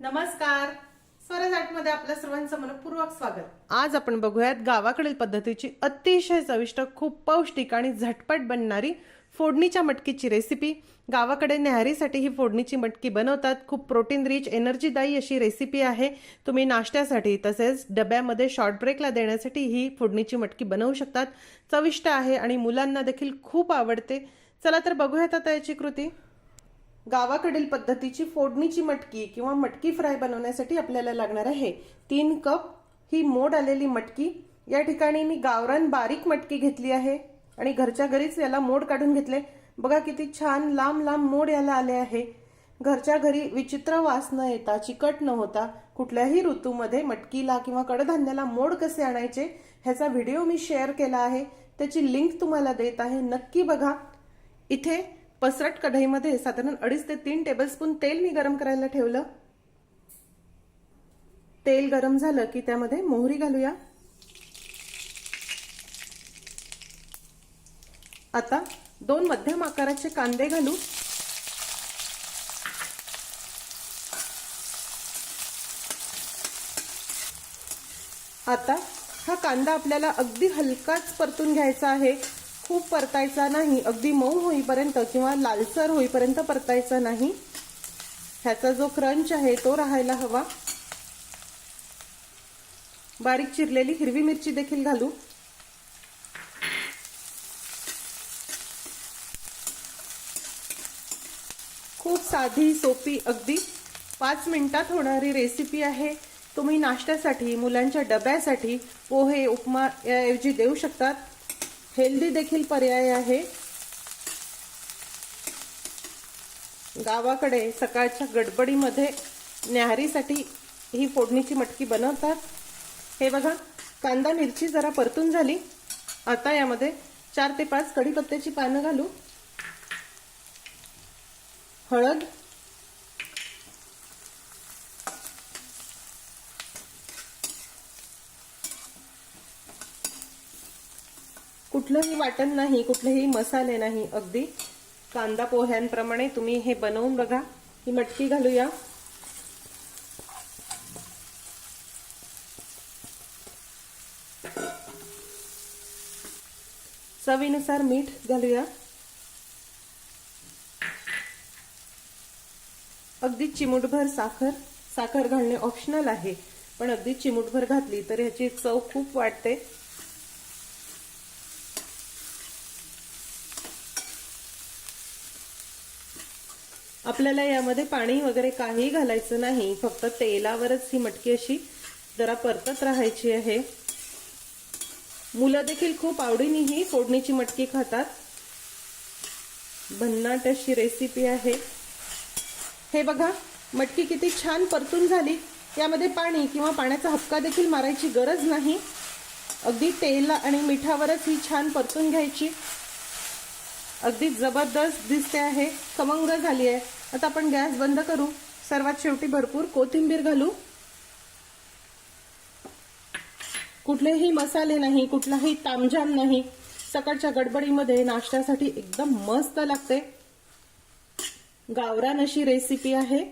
नमस्कार. स्वराजमध्ये आपल्या सर्वांचं मनपूर्वक स्वागत. आज आपण बघूयात गावाकडील पद्धतीची अतिशय चविष्ट खूप पौष्टिक आणि झटपट बनणारी फोडणीच्या मटकीची रेसिपी गावाकडे न्याहारीसाठी ही फोडणीची मटकी बनवतात. खूप प्रोटीन रिच एनर्जीदायी अशी रेसिपी आहे. तुम्ही नाश्त्यासाठी तसेच डब्यामध्ये शॉर्ट ब्रेकला देण्यासाठी ही फोडणीची मटकी बनवू शकतात. चविष्ट आहे आणि मुलांना देखील खूप आवडते. चला तर बघूयात आता याची कृती. गावाकडील पद्धतीची फोडणीची मटकी किंवा मटकी फ्राय बनवण्यासाठी आपल्याला लागणार आहे तीन कप ही मोड आलेली मटकी. या ठिकाणी मी गावरान बारीक मटकी घेतली आहे आणि घरच्या घरीच याला मोड काढून घेतले. बघा किती छान लांब लांब मोड याला आले आहे. घरच्या घरी विचित्र वास न येता चिकट न होता कुठल्याही ऋतूमध्ये मटकीला किंवा कडधान्याला मोड कसे आणायचे ह्याचा व्हिडिओ मी शेअर केला आहे. त्याची लिंक तुम्हाला देत आहे. नक्की बघा. इथे पसरट कढईमध्ये साधारण अडीच ते तीन टेबलस्पून तेल मी गरम करायला ठेवलं. तेल गरम झालं की त्यामध्ये मोहरी घालूया. आता दोन मध्यम आकाराचे कांदे घालू. आता हा कांदा आपल्याला अगदी हलकाच परतून घ्यायचा आहे. खूप परतायचा नाही अगदी मऊ होईपर्यंत किंवा लालसर होईपर्यंत परतायचा नाही. ह्याचा जो क्रंच आहे तो राहायला हवा. बारीक चिरलेली हिरवी मिरची देखील घालू. खूप साधी सोपी अगदी पाच मिनिटात होणारी रेसिपी आहे. तुम्ही नाश्त्यासाठी मुलांच्या डब्यासाठी पोहे उपमा याऐवजी देऊ शकतात. हेल्दी देखील पर्याय आहे. गावाकडे सकाळच्या गडबडीमध्ये न्याहारीसाठी ही फोडणीची मटकी बनवतात. हे बघा कांदा मिरची जरा परतून झाली. आता यामध्ये चार ते पाच कढीपत्त्याची पानं घालू. हळद कुठलंही वाटण नाही कुठलेही मसाले नाही अगदी कांदा पोह्यांप्रमाणे तुम्ही हे बनवून बघा. ही मटकी घालूया. चवीनुसार मीठ घालूया. अगदी चिमूटभर साखर. साखर घालणे ऑप्शनल आहे पण अगदी चिमूटभर घातली तर ह्याची चव खूप वाटते आपल्याला यामध्ये पाणी वगैरे काही घालायचं नाही. फक्त तेलावरच ही मटकी अशी जरा परतत राहायची आहे. मुलं देखील खूप आवडीने ही फोडणीची मटकी खातात. भन्नाट अशी रेसिपी आहे. हे बघा मटकी किती छान परतून झाली. यामध्ये पाणी किंवा पाण्याचा हपका देखील मारायची गरज नाही. अगदी तेल आणि मिठावरच ही छान परतून घ्यायची. अगदी जबरदस्त दिसते आहे. खमंग झाली आहे. आता आपण गॅस बंद करू. सर्वात शेवटी भरपूर कोथिंबीर घालू. कुठलेही मसाले नाही कुठलाही तामझाम नाही. सकाळच्या गडबडीमध्ये नाश्त्यासाठी एकदम मस्त लागते. गावरान अशी रेसिपी आहे.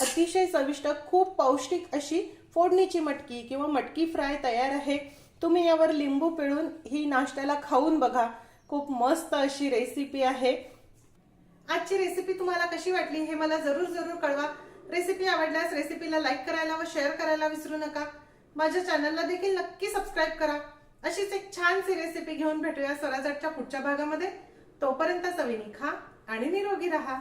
अतिशय चविष्ट खूप पौष्टिक अशी फोडणीची मटकी किंवा मटकी फ्राय तयार आहे. तुम्ही यावर लिंबू पिळून ही नाश्त्याला खाऊन बघा. खूप मस्त अशी रेसिपी आहे. आजची रेसिपी तुम्हाला कशी वाटली हे मला जरूर जरूर कळवा. रेसिपी आवडल्यास रेसिपीला लाईक करायला व शेअर करायला विसरू नका. माझ्या चॅनलला देखील नक्की सबस्क्राईब करा. अशीच एक छानशी रेसिपी घेऊन भेटूया स्वराजाटच्या पुढच्या भागामध्ये. तोपर्यंत चवीनी खा आणि निरोगी राहा.